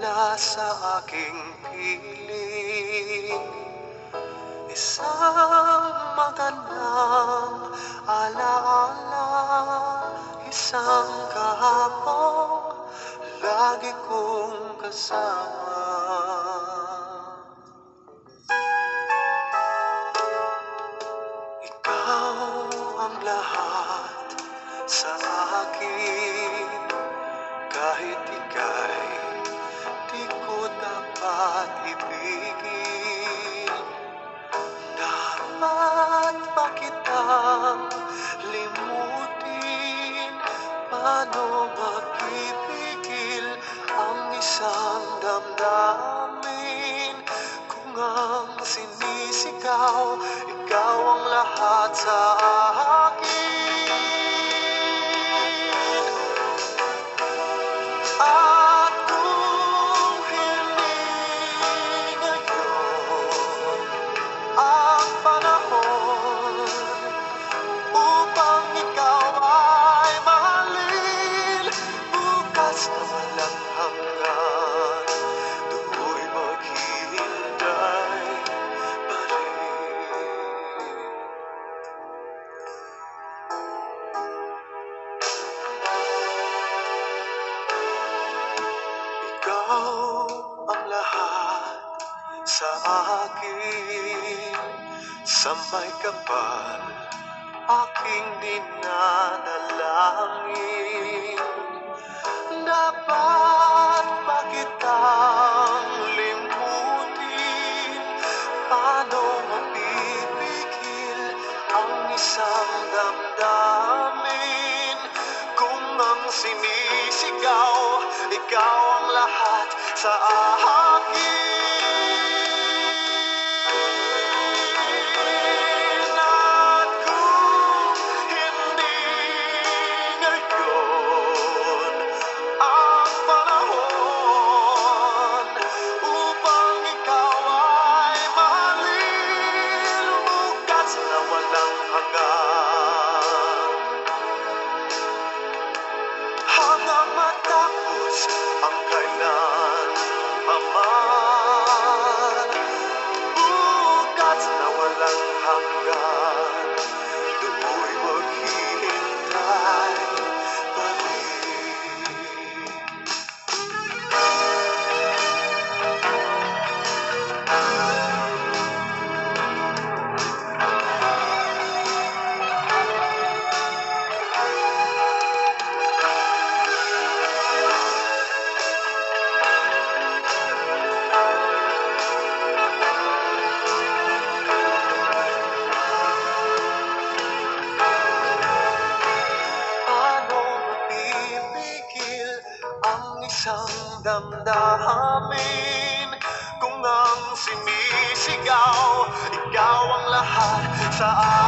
na sa aking piling. Isang magandang alaala Isang kahapong lagi kong kasama. Ikaw ang lahat sa akin. Kahit ika'y Paano magpipigil ang isang damdamin? Kung ang sinisigaw, ikaw ang lahat sa akin At Ikaw ang lahat sa akin Sa may kapal aking dinadalangin Dapat ba kitang limutin? Paano mapipigil ang isang damdamin? Kung ang sinisigaw, ikaw ang lahat sa akin At kung hindi ngayon ang panahon upang ikaw ay mahalin bukas na walang hanggan na walang hanggan do'y damdamin. Kung ang sinisigaw, ikaw ang lahat sa akin